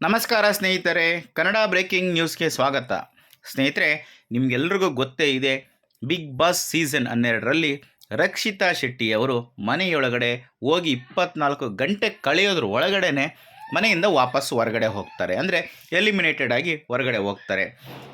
ನಮಸ್ಕಾರ ಸ್ನೇಹಿತರೆ, ಕನ್ನಡ ಬ್ರೇಕಿಂಗ್ ನ್ಯೂಸ್ಗೆ ಸ್ವಾಗತ. ಸ್ನೇಹಿತರೆ, ನಿಮಗೆಲ್ರಿಗೂ ಗೊತ್ತೇ ಇದೆ, ಬಿಗ್ ಬಾಸ್ ಸೀಸನ್ ಹನ್ನೆರಡರಲ್ಲಿ ರಕ್ಷಿತಾ ಶೆಟ್ಟಿ ಅವರು ಮನೆಯೊಳಗಡೆ ಹೋಗಿ ಇಪ್ಪತ್ನಾಲ್ಕು ಗಂಟೆ ಕಳೆಯೋದ್ರ ಒಳಗಡೆನೆ ಮನೆಯಿಂದ ವಾಪಸ್ ಹೊರಗಡೆ ಹೋಗ್ತಾರೆ. ಅಂದರೆ ಎಲಿಮಿನೇಟೆಡ್ ಆಗಿ ಹೊರಗಡೆ ಹೋಗ್ತಾರೆ.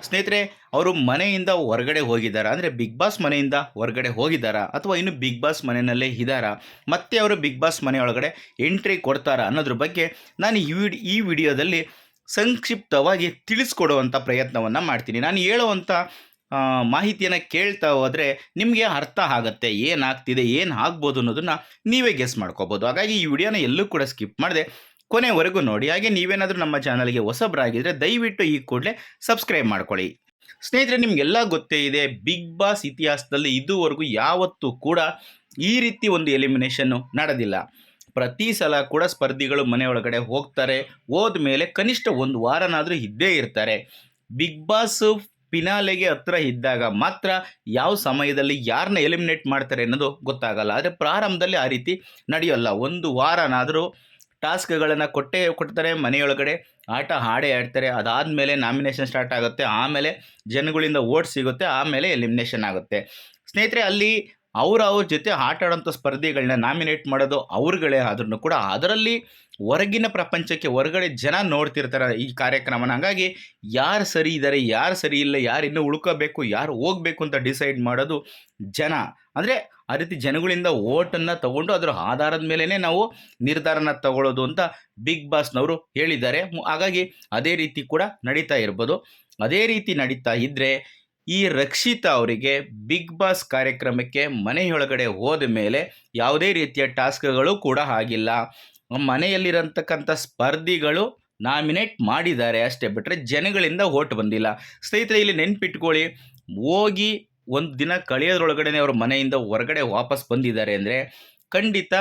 ಸ್ನೇಹಿತರೆ, ಅವರು ಮನೆಯಿಂದ ಹೊರಗಡೆ ಹೋಗಿದ್ದಾರಾ? ಅಂದರೆ ಬಿಗ್ ಬಾಸ್ ಮನೆಯಿಂದ ಹೊರಗಡೆ ಹೋಗಿದ್ದಾರಾ? ಅಥವಾ ಇನ್ನು ಬಿಗ್ ಬಾಸ್ ಮನೆಯಲ್ಲೇ ಇದ್ದಾರಾ? ಮತ್ತೆ ಅವರು ಬಿಗ್ ಬಾಸ್ ಮನೆಯೊಳಗಡೆ ಎಂಟ್ರಿ ಕೊಡ್ತಾರಾ ಅನ್ನೋದ್ರ ಬಗ್ಗೆ ನಾನು ಈ ವಿಡ್, ಈ ವಿಡಿಯೋದಲ್ಲಿ ಸಂಕ್ಷಿಪ್ತವಾಗಿ ತಿಳಿಸ್ಕೊಡುವಂಥ ಪ್ರಯತ್ನವನ್ನು ಮಾಡ್ತೀನಿ. ನಾನು ಹೇಳುವಂಥ ಮಾಹಿತಿಯನ್ನು ಕೇಳ್ತಾ ಹೋದರೆ ನಿಮಗೆ ಅರ್ಥ ಆಗುತ್ತೆ. ಏನಾಗ್ತಿದೆ ಏನು ಆಗ್ಬೋದು ಅನ್ನೋದನ್ನು ನೀವೇ ಗೆಸ್ ಮಾಡ್ಕೋಬೋದು. ಹಾಗಾಗಿ ಈ ವಿಡಿಯೋನ ಎಲ್ಲೂ ಕೂಡ ಸ್ಕಿಪ್ ಮಾಡದೆ. ಕೊನೆವರೆಗೂ ನೋಡಿ. ಹಾಗೆ ನೀವೇನಾದರೂ ನಮ್ಮ ಚಾನಲ್ಗೆ ಹೊಸಬರಾಗಿದ್ದರೆ ದಯವಿಟ್ಟು ಈ ಕೂಡಲೇ ಸಬ್ಸ್ಕ್ರೈಬ್ ಮಾಡ್ಕೊಳ್ಳಿ. ಸ್ನೇಹಿತರೆ, ನಿಮಗೆಲ್ಲ ಗೊತ್ತೇ ಇದೆ, ಬಿಗ್ ಬಾಸ್ ಇತಿಹಾಸದಲ್ಲಿ ಇದುವರೆಗೂ ಯಾವತ್ತೂ ಕೂಡ ಈ ರೀತಿ ಒಂದು ಎಲಿಮಿನೇಷನ್ನು ನಡೆದಿಲ್ಲ. ಪ್ರತಿ ಸಲ ಕೂಡ ಸ್ಪರ್ಧಿಗಳು ಮನೆಯೊಳಗಡೆ ಹೋಗ್ತಾರೆ ಹೋದ ಮೇಲೆ ಕನಿಷ್ಠ ಒಂದು ವಾರನಾದರೂ ಇದ್ದೇ ಇರ್ತಾರೆ. ಬಿಗ್ ಬಾಸ್ ಪಿನಾಲೆಗೆ ಹತ್ರ ಇದ್ದಾಗ ಮಾತ್ರ ಯಾವ ಸಮಯದಲ್ಲಿ ಯಾರನ್ನ ಎಲಿಮಿನೇಟ್ ಮಾಡ್ತಾರೆ ಅನ್ನೋದು ಗೊತ್ತಾಗಲ್ಲ. ಆದರೆ ಪ್ರಾರಂಭದಲ್ಲಿ ಆ ರೀತಿ ನಡೆಯೋಲ್ಲ. ಒಂದು ವಾರನಾದರೂ ಟಾಸ್ಕ್ಗಳನ್ನು ಕೊಟ್ಟೇ ಕೊಡ್ತಾರೆ, ಮನೆಯೊಳಗಡೆ ಆಟ ಹಾಡೇ ಆಡ್ತಾರೆ. ಅದಾದಮೇಲೆ ನಾಮಿನೇಷನ್ ಸ್ಟಾರ್ಟ್ ಆಗುತ್ತೆ. ಆಮೇಲೆ ಜನಗಳಿಂದ ಓಟ್ ಸಿಗುತ್ತೆ, ಆಮೇಲೆ ಎಲಿಮಿನೇಷನ್ ಆಗುತ್ತೆ. ಸ್ನೇಹಿತರೆ, ಅಲ್ಲಿ ಅವ್ರ ಅವ್ರ ಜೊತೆ ಆಟ ಆಡೋಂಥ ಸ್ಪರ್ಧಿಗಳನ್ನ ನಾಮಿನೇಟ್ ಮಾಡೋದು ಅವ್ರುಗಳೇ ಆದ್ರೂ ಕೂಡ ಅದರಲ್ಲಿ ಹೊರಗಿನ ಪ್ರಪಂಚಕ್ಕೆ ಹೊರಗಡೆ ಜನ ನೋಡ್ತಿರ್ತಾರೆ ಈ ಕಾರ್ಯಕ್ರಮನ. ಹಾಗಾಗಿ ಯಾರು ಸರಿ ಇದ್ದಾರೆ ಯಾರು ಸರಿ ಇಲ್ಲ, ಯಾರು ಇನ್ನೂ ಉಳ್ಕೋಬೇಕು, ಯಾರು ಹೋಗಬೇಕು ಅಂತ ಡಿಸೈಡ್ ಮಾಡೋದು ಜನ. ಅಂದರೆ ಆ ರೀತಿ ಜನಗಳಿಂದ ಓಟನ್ನು ತಗೊಂಡು ಅದರ ಆಧಾರದ ಮೇಲೇ ನಾವು ನಿರ್ಧಾರನ ತಗೊಳ್ಳೋದು ಅಂತ ಬಿಗ್ ಬಾಸ್ನವರು ಹೇಳಿದ್ದಾರೆ. ಹಾಗಾಗಿ ಅದೇ ರೀತಿ ಕೂಡ ನಡೀತಾ ಇರ್ಬೋದು. ಅದೇ ರೀತಿ ನಡೀತಾ ಇದ್ದರೆ ಈ ರಕ್ಷಿತಾ ಅವರಿಗೆ ಬಿಗ್ ಬಾಸ್ ಕಾರ್ಯಕ್ರಮಕ್ಕೆ ಮನೆಯೊಳಗಡೆ ಹೋದ ಮೇಲೆ ಯಾವುದೇ ರೀತಿಯ ಟಾಸ್ಕ್ಗಳು ಕೂಡ ಆಗಿಲ್ಲ. ಮನೆಯಲ್ಲಿರತಕ್ಕಂಥ ಸ್ಪರ್ಧಿಗಳು ನಾಮಿನೇಟ್ ಮಾಡಿದ್ದಾರೆ ಅಷ್ಟೇ ಬಿಟ್ಟರೆ ಜನಗಳಿಂದ ಓಟ್ ಬಂದಿಲ್ಲ. ಸ್ನೇಹಿತರೆ, ಇಲ್ಲಿ ನೆನ್ಪಿಟ್ಕೊಳ್ಳಿ. ಹೋಗಿ ಒಂದು ದಿನ ಕಳೆಯೋದ್ರೊಳಗಡೆ ಅವ್ರ ಮನೆಯಿಂದ ಹೊರಗಡೆ ವಾಪಸ್ ಬಂದಿದ್ದಾರೆ ಅಂದರೆ ಖಂಡಿತ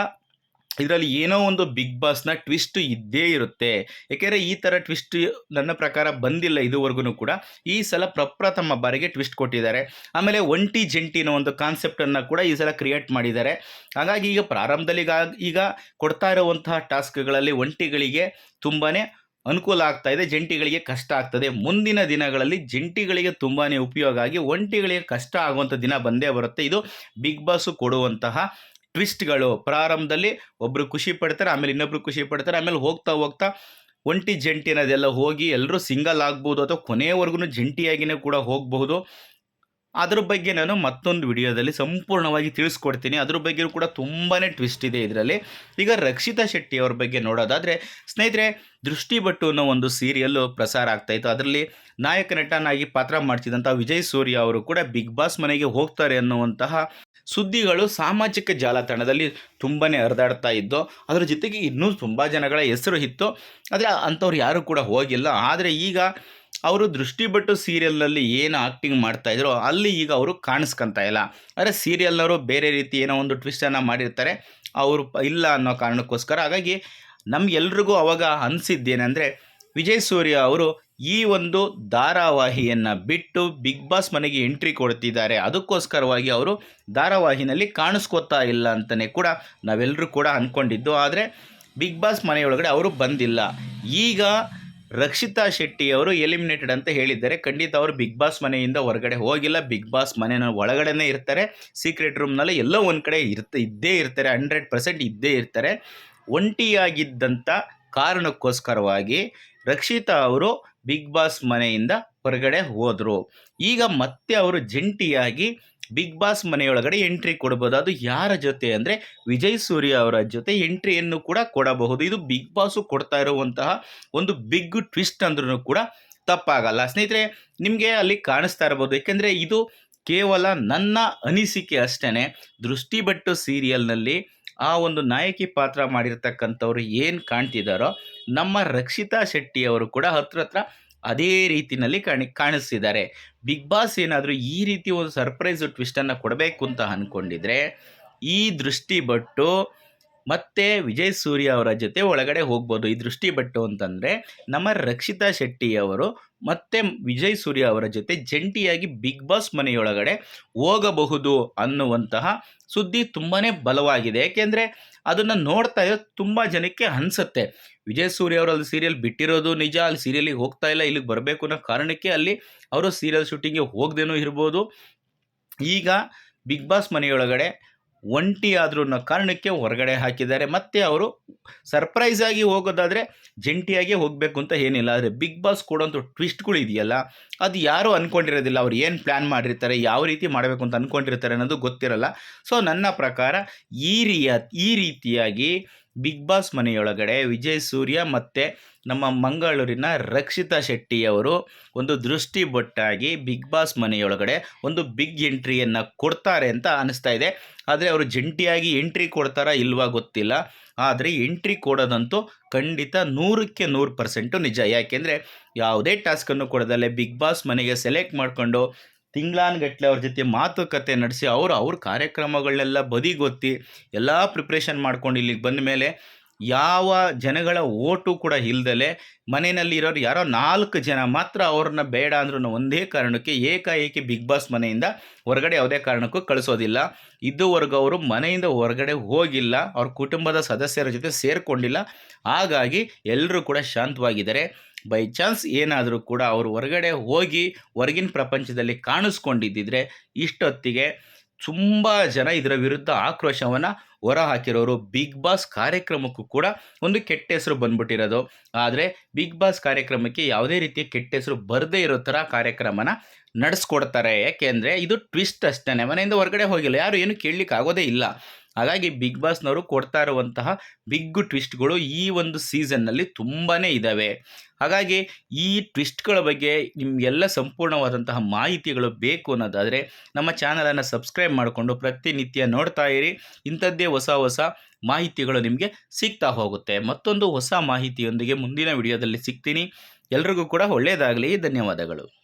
ಇದರಲ್ಲಿ ಏನೋ ಒಂದು ಬಿಗ್ ಬಾಸ್ನ ಟ್ವಿಸ್ಟ್ ಇದ್ದೇ ಇರುತ್ತೆ. ಏಕೆಂದರೆ ಈ ಥರ ಟ್ವಿಸ್ಟ್ ನನ್ನ ಪ್ರಕಾರ ಬಂದಿಲ್ಲ ಇದುವರೆಗೂ ಕೂಡ. ಈ ಸಲ ಪ್ರಪ್ರಥಮ ಬಾರಿಗೆ ಟ್ವಿಸ್ಟ್ ಕೊಟ್ಟಿದ್ದಾರೆ. ಆಮೇಲೆ ಒಂಟಿ ಜಂಟಿನ ಒಂದು ಕಾನ್ಸೆಪ್ಟನ್ನು ಕೂಡ ಈ ಸಲ ಕ್ರಿಯೇಟ್ ಮಾಡಿದ್ದಾರೆ. ಹಾಗಾಗಿ ಈಗ ಪ್ರಾರಂಭದಲ್ಲಿ ಈಗ ಕೊಡ್ತಾ ಇರುವಂತಹ ಟಾಸ್ಕ್ಗಳಲ್ಲಿ ಒಂಟಿಗಳಿಗೆ ತುಂಬಾ ಅನುಕೂಲ ಆಗ್ತಾ ಇದೆ, ಜಂಟಿಗಳಿಗೆ ಕಷ್ಟ ಆಗ್ತದೆ. ಮುಂದಿನ ದಿನಗಳಲ್ಲಿ ಜಂಟಿಗಳಿಗೆ ತುಂಬಾ ಉಪಯೋಗ ಆಗಿ ಒಂಟಿಗಳಿಗೆ ಕಷ್ಟ ಆಗುವಂಥ ದಿನ ಬಂದೇ ಬರುತ್ತೆ. ಇದು ಬಿಗ್ ಬಾಸು ಕೊಡುವಂತಹ ಟ್ವಿಸ್ಟ್ಗಳು. ಪ್ರಾರಂಭದಲ್ಲಿ ಒಬ್ಬರು ಖುಷಿ ಪಡ್ತಾರೆ, ಆಮೇಲೆ ಇನ್ನೊಬ್ರು ಖುಷಿ ಪಡ್ತಾರೆ, ಆಮೇಲೆ ಹೋಗ್ತಾ ಹೋಗ್ತಾ ಒಂಟಿ ಜಂಟಿ ಅನ್ನೋದೆಲ್ಲ ಹೋಗಿ ಎಲ್ಲರೂ ಸಿಂಗಲ್ ಆಗ್ಬೋದು ಅಥವಾ ಕೊನೆಯವರೆಗೂ ಜಂಟಿಯಾಗಿಯೇ ಕೂಡ ಹೋಗಬಹುದು. ಅದ್ರ ಬಗ್ಗೆ ನಾನು ಮತ್ತೊಂದು ವಿಡಿಯೋದಲ್ಲಿ ಸಂಪೂರ್ಣವಾಗಿ ತಿಳಿಸ್ಕೊಡ್ತೀನಿ. ಅದ್ರ ಬಗ್ಗೆ ಕೂಡ ತುಂಬಾ ಟ್ವಿಸ್ಟ್ ಇದೆ ಇದರಲ್ಲಿ. ಈಗ ರಕ್ಷಿತಾ ಶೆಟ್ಟಿ ಅವ್ರ ಬಗ್ಗೆ ನೋಡೋದಾದರೆ, ಸ್ನೇಹಿತರೆ ದೃಷ್ಟಿಬಟ್ಟು ಅನ್ನೋ ಒಂದು ಸೀರಿಯಲ್ಲು ಪ್ರಸಾರ ಆಗ್ತಾಯಿತ್ತು ಅದರಲ್ಲಿ ನಾಯಕ ನಟನಾಗಿ ಪಾತ್ರ ಮಾಡ್ತಿದ್ದಂಥ ವಿಜಯ್ ಸೂರ್ಯ ಅವರು ಕೂಡ ಬಿಗ್ ಬಾಸ್ ಮನೆಗೆ ಹೋಗ್ತಾರೆ ಅನ್ನುವಂತಹ ಸುದ್ದಿಗಳು ಸಾಮಾಜಿಕ ಜಾಲತಾಣದಲ್ಲಿ ತುಂಬಾ ಹರಿದಾಡ್ತಾ ಇದ್ದು, ಅದರ ಜೊತೆಗೆ ಇನ್ನೂ ತುಂಬ ಜನಗಳ ಹೆಸರು ಇತ್ತು, ಆದರೆ ಅಂಥವ್ರು ಯಾರೂ ಕೂಡ ಹೋಗಿಲ್ಲ. ಆದರೆ ಈಗ ಅವರು ದೃಷ್ಟಿಬಟ್ಟು ಸೀರಿಯಲ್ನಲ್ಲಿ ಏನು ಆ್ಯಕ್ಟಿಂಗ್ ಮಾಡ್ತಾಯಿದ್ರು ಅಲ್ಲಿ ಈಗ ಅವರು ಕಾಣಿಸ್ಕೊಂತ ಇಲ್ಲ. ಆದರೆ ಸೀರಿಯಲ್ನವರು ಬೇರೆ ರೀತಿ ಏನೋ ಒಂದು ಟ್ವಿಸ್ಟನ್ನು ಮಾಡಿರ್ತಾರೆ, ಅವರು ಇಲ್ಲ ಅನ್ನೋ ಕಾರಣಕ್ಕೋಸ್ಕರ. ಹಾಗಾಗಿ ನಮಗೆಲ್ರಿಗೂ ಅವಾಗ ಅನಿಸಿದ್ದೇನೆಂದರೆ, ವಿಜಯ್ ಸೂರ್ಯ ಅವರು ಈ ಒಂದು ಧಾರಾವಾಹಿಯನ್ನು ಬಿಟ್ಟು ಬಿಗ್ ಬಾಸ್ ಮನೆಗೆ ಎಂಟ್ರಿ ಕೊಡ್ತಿದ್ದಾರೆ. ಅದಕ್ಕೋಸ್ಕರವಾಗಿ ಅವರು ಧಾರಾವಾಹಿನಲ್ಲಿ ಕಾಣಿಸ್ಕೋತಾ ಇಲ್ಲ ಅಂತಲೇ ಕೂಡ ನಾವೆಲ್ಲರೂ ಕೂಡ ಅಂದ್ಕೊಂಡಿದ್ದು ಆದರೆ ಬಿಗ್ ಬಾಸ್ ಮನೆಯೊಳಗಡೆ ಅವರು ಬಂದಿಲ್ಲ. ಈಗ ರಕ್ಷಿತಾ ಶೆಟ್ಟಿ ಅವರು ಎಲಿಮಿನೇಟೆಡ್ ಅಂತ ಹೇಳಿದ್ದಾರೆ. ಖಂಡಿತ ಅವರು ಬಿಗ್ ಬಾಸ್ ಮನೆಯಿಂದ ಹೊರಗಡೆ ಹೋಗಿಲ್ಲ. ಬಿಗ್ ಬಾಸ್ ಮನೆಯ ಒಳಗಡೆನೇ ಇರ್ತಾರೆ. ಸೀಕ್ರೆಟ್ ರೂಮ್ನಲ್ಲಿ ಎಲ್ಲೋ ಒಂದು ಕಡೆ ಇರ್ತ, ಇದ್ದೇ ಇರ್ತಾರೆ. ಹಂಡ್ರೆಡ್ ಪರ್ಸೆಂಟ್ ಇದ್ದೇ ಇರ್ತಾರೆ. ಒಂಟಿಯಾಗಿದ್ದಂಥ ಕಾರಣಕ್ಕೋಸ್ಕರವಾಗಿ ರಕ್ಷಿತಾ ಅವರು ಬಿಗ್ ಬಾಸ್ ಮನೆಯಿಂದ ಹೊರಗಡೆ ಹೋದರು. ಈಗ ಮತ್ತೆ ಅವರು ಜಂಟಿಯಾಗಿ ಬಿಗ್ ಬಾಸ್ ಮನೆಯೊಳಗಡೆ ಎಂಟ್ರಿ ಕೊಡಬಹುದು ಅದು ಯಾರ ಜೊತೆ ಅಂದರೆ ವಿಜಯ್ ಸೂರ್ಯ ಅವರ ಜೊತೆ ಎಂಟ್ರಿಯನ್ನು ಕೂಡ ಕೊಡಬಹುದು. ಇದು ಬಿಗ್ ಬಾಸು ಕೊಡ್ತಾ ಇರುವಂತಹ ಒಂದು ಬಿಗ್ ಟ್ವಿಸ್ಟ್ ಅಂದ್ರೂ ಕೂಡ ತಪ್ಪಾಗಲ್ಲ. ಸ್ನೇಹಿತರೆ, ನಿಮಗೆ ಅಲ್ಲಿ ಕಾಣಿಸ್ತಾ ಇರ್ಬೋದು. ಏಕೆಂದರೆ ಇದು ಕೇವಲ ನನ್ನ ಅನಿಸಿಕೆ ಅಷ್ಟೇ ದೃಷ್ಟಿಬಟ್ಟು ಸೀರಿಯಲ್ನಲ್ಲಿ ಆ ಒಂದು ನಾಯಕಿ ಪಾತ್ರ ಮಾಡಿರ್ತಕ್ಕಂಥವ್ರು ಏನು ಕಾಣ್ತಿದ್ದಾರೋ ನಮ್ಮ ರಕ್ಷಿತಾ ಶೆಟ್ಟಿಯವರು ಕೂಡ ಹತ್ರ ಹತ್ರ ಅದೇ ರೀತಿಯಲ್ಲಿ ಕಾಣಿ, ಕಾಣಿಸ್ತಿದ್ದಾರೆ. ಬಿಗ್ ಬಾಸ್ ಏನಾದರೂ ಈ ರೀತಿ ಒಂದು ಸರ್ಪ್ರೈಸ್ ಟ್ವಿಸ್ಟನ್ನು ಕೊಡಬೇಕು ಅಂತ ಅಂದ್ಕೊಂಡಿದ್ರೆ ಈ ದೃಷ್ಟಿ ಬಟ್ಟು ಮತ್ತೆ ವಿಜಯ್ ಸೂರ್ಯ ಅವರ ಜೊತೆ ಒಳಗಡೆ ಹೋಗ್ಬೋದು. ಈ ದೃಷ್ಟಿ ಬಟ್ಟು ಅಂತಂದರೆ ನಮ್ಮ ರಕ್ಷಿತಾ ಶೆಟ್ಟಿಯವರು ಮತ್ತೆ ವಿಜಯ್ ಸೂರ್ಯ ಅವರ ಜೊತೆ ಜಂಟಿಯಾಗಿ ಬಿಗ್ ಬಾಸ್ ಮನೆಯೊಳಗಡೆ ಹೋಗಬಹುದು ಅನ್ನುವಂತಹ ಸುದ್ದಿ ತುಂಬಾ ಬಲವಾಗಿದೆ. ಏಕೆಂದರೆ ಅದನ್ನು ನೋಡ್ತಾ ಇರೋ ತುಂಬ ಜನಕ್ಕೆ ಅನಿಸುತ್ತೆ. ವಿಜಯ್ ಸೂರ್ಯ ಅವರು ಅಲ್ಲಿ ಸೀರಿಯಲ್ ಬಿಟ್ಟಿರೋದು ನಿಜ, ಅಲ್ಲಿ ಸೀರಿಯಲಿಗೆ ಹೋಗ್ತಾ ಇಲ್ಲ, ಇಲ್ಲಿಗೆ ಬರಬೇಕು ಅನ್ನೋ ಕಾರಣಕ್ಕೆ ಅಲ್ಲಿ ಅವರು ಸೀರಿಯಲ್ ಶೂಟಿಂಗ್ಗೆ ಹೋಗದೇನೂ ಇರ್ಬೋದು. ಈಗ ಬಿಗ್ ಬಾಸ್ ಮನೆಯೊಳಗಡೆ ಒಂಟಿ ಆದರೂ ಅನ್ನೋ ಕಾರಣಕ್ಕೆ ಹೊರಗಡೆ ಹಾಕಿದ್ದಾರೆ. ಮತ್ತು ಅವರು ಸರ್ಪ್ರೈಸ್ ಆಗಿ ಹೋಗೋದಾದರೆ ಜಂಟಿಯಾಗಿ ಹೋಗಬೇಕು ಅಂತ ಏನಿಲ್ಲ. ಆದರೆ ಬಿಗ್ ಬಾಸ್ ಕೊಡೋಂಥ ಟ್ವಿಸ್ಟ್ಗಳು ಇದೆಯಲ್ಲ, ಅದು ಯಾರೂ ಅಂದ್ಕೊಂಡಿರೋದಿಲ್ಲ ಅವ್ರು ಏನು ಪ್ಲ್ಯಾನ್ ಮಾಡಿರ್ತಾರೆ, ಯಾವ ರೀತಿ ಮಾಡಬೇಕು ಅಂತ ಅಂದ್ಕೊಂಡಿರ್ತಾರೆ ಅನ್ನೋದು ಗೊತ್ತಿರಲ್ಲ. ಸೊ ನನ್ನ ಪ್ರಕಾರ ಈ ರೀಯ, ಈ ರೀತಿಯಾಗಿ ಬಿಗ್ ಬಾಸ್ ಮನೆಯೊಳಗಡೆ ವಿಜಯ್ ಸೂರ್ಯ ಮತ್ತು ನಮ್ಮ ಮಂಗಳೂರಿನ ರಕ್ಷಿತಾ ಶೆಟ್ಟಿಯವರು ಒಂದು ದೃಷ್ಟಿ ಬೊಟ್ಟಾಗಿ ಬಿಗ್ ಬಾಸ್ ಮನೆಯೊಳಗಡೆ ಒಂದು ಬಿಗ್ ಎಂಟ್ರಿಯನ್ನು ಕೊಡ್ತಾರೆ ಅಂತ ಅನಿಸ್ತಾ ಇದೆ. ಆದರೆ ಅವರು ಜಂಟಿಯಾಗಿ ಎಂಟ್ರಿ ಕೊಡ್ತಾರಾ ಇಲ್ವಾ ಗೊತ್ತಿಲ್ಲ. ಆದರೆ ಎಂಟ್ರಿ ಕೊಡೋದಂತೂ ಖಂಡಿತ ನೂರಕ್ಕೆ ನೂರು ಪರ್ಸೆಂಟು ನಿಜ. ಯಾಕೆಂದರೆ ಯಾವುದೇ ಟಾಸ್ಕನ್ನು ಕೊಡದಲ್ಲೇ ಬಿಗ್ ಬಾಸ್ ಮನೆಗೆ ಸೆಲೆಕ್ಟ್ ಮಾಡಿಕೊಂಡು ತಿಂಗಳಾನ್ಗಟ್ಲೆ ಅವ್ರ ಜೊತೆ ಮಾತುಕತೆ ನಡೆಸಿ ಅವರು ಅವ್ರ ಕಾರ್ಯಕ್ರಮಗಳನ್ನೆಲ್ಲ ಬದಿಗೊತ್ತಿ ಎಲ್ಲ ಪ್ರಿಪ್ರೇಷನ್ ಮಾಡ್ಕೊಂಡು ಇಲ್ಲಿಗೆ ಬಂದ ಮೇಲೆ ಯಾವ ಜನಗಳ ಓಟು ಕೂಡ ಇಲ್ದಲೆ ಮನೆಯಲ್ಲಿ ಇರೋರು ಯಾರೋ ನಾಲ್ಕು ಜನ ಮಾತ್ರ ಅವ್ರನ್ನ ಬೇಡ ಅಂದ್ರೂ ಒಂದೇ ಕಾರಣಕ್ಕೆ ಏಕಾಏಕಿ ಬಿಗ್ ಬಾಸ್ ಮನೆಯಿಂದ ಹೊರಗಡೆ ಯಾವುದೇ ಕಾರಣಕ್ಕೂ ಕಳಿಸೋದಿಲ್ಲ. ಇದುವರೆಗೂ ಅವರು ಮನೆಯಿಂದ ಹೊರಗಡೆ ಹೋಗಿಲ್ಲ, ಅವ್ರ ಕುಟುಂಬದ ಸದಸ್ಯರ ಜೊತೆ ಸೇರಿಕೊಂಡಿಲ್ಲ. ಹಾಗಾಗಿ ಎಲ್ಲರೂ ಕೂಡ ಶಾಂತವಾಗಿದ್ದಾರೆ. ಬೈ ಚಾನ್ಸ್ ಏನಾದರೂ ಕೂಡ ಅವರು ಹೊರಗಡೆ ಹೋಗಿ ಹೊರಗಿನ ಪ್ರಪಂಚದಲ್ಲಿ ಕಾಣಿಸ್ಕೊಂಡಿದ್ದಿದ್ರೆ ಇಷ್ಟೊತ್ತಿಗೆ ತುಂಬ ಜನ ಇದರ ವಿರುದ್ಧ ಆಕ್ರೋಶವನ್ನು ಹೊರ ಹಾಕಿರೋರು ಬಿಗ್ ಬಾಸ್ ಕಾರ್ಯಕ್ರಮಕ್ಕೂ ಕೂಡ ಒಂದು ಕೆಟ್ಟ ಹೆಸರು ಬಂದ್ಬಿಟ್ಟಿರೋದು. ಆದರೆ ಬಿಗ್ ಬಾಸ್ ಕಾರ್ಯಕ್ರಮಕ್ಕೆ ಯಾವುದೇ ರೀತಿಯ ಕೆಟ್ಟ ಹೆಸರು ಬರದೇ ಇರೋ ಥರ ಕಾರ್ಯಕ್ರಮನ ನಡೆಸ್ಕೊಡ್ತಾರೆ. ಯಾಕೆಂದರೆ ಇದು ಟ್ವಿಸ್ಟ್ ಅಷ್ಟೇ ಮನೆಯಿಂದ ಹೊರಗಡೆ ಹೋಗಿಲ್ಲ. ಯಾರು ಏನು ಕೇಳಲಿಕ್ಕೆ ಆಗೋದೇ ಇಲ್ಲ. ಹಾಗಾಗಿ ಬಿಗ್ ಬಾಸ್ನವರು ಕೊಡ್ತಾ ಇರುವಂತಹ ಬಿಗ್ ಟ್ವಿಸ್ಟ್ಗಳು ಈ ಒಂದು ಸೀಸನ್ನಲ್ಲಿ ತುಂಬಾ ಇದ್ದಾವೆ ಹಾಗಾಗಿ ಈ ಟ್ವಿಸ್ಟ್ಗಳ ಬಗ್ಗೆ ನಿಮಗೆಲ್ಲ ಸಂಪೂರ್ಣವಾದಂತಹ ಮಾಹಿತಿಗಳು ಬೇಕು ಅನ್ನೋದಾದರೆ ನಮ್ಮ ಚಾನಲನ್ನು ಸಬ್ಸ್ಕ್ರೈಬ್ ಮಾಡಿಕೊಂಡು ಪ್ರತಿನಿತ್ಯ ನೋಡ್ತಾ ಇರಿ. ಇಂಥದ್ದೇ ಹೊಸ ಹೊಸ ಮಾಹಿತಿಗಳು ನಿಮಗೆ ಸಿಗ್ತಾ ಹೋಗುತ್ತೆ. ಮತ್ತೊಂದು ಹೊಸ ಮಾಹಿತಿಯೊಂದಿಗೆ ಮುಂದಿನ ವಿಡಿಯೋದಲ್ಲಿ ಸಿಗ್ತೀನಿ. ಎಲ್ರಿಗೂ ಕೂಡ ಒಳ್ಳೆಯದಾಗಲಿ ಧನ್ಯವಾದಗಳು.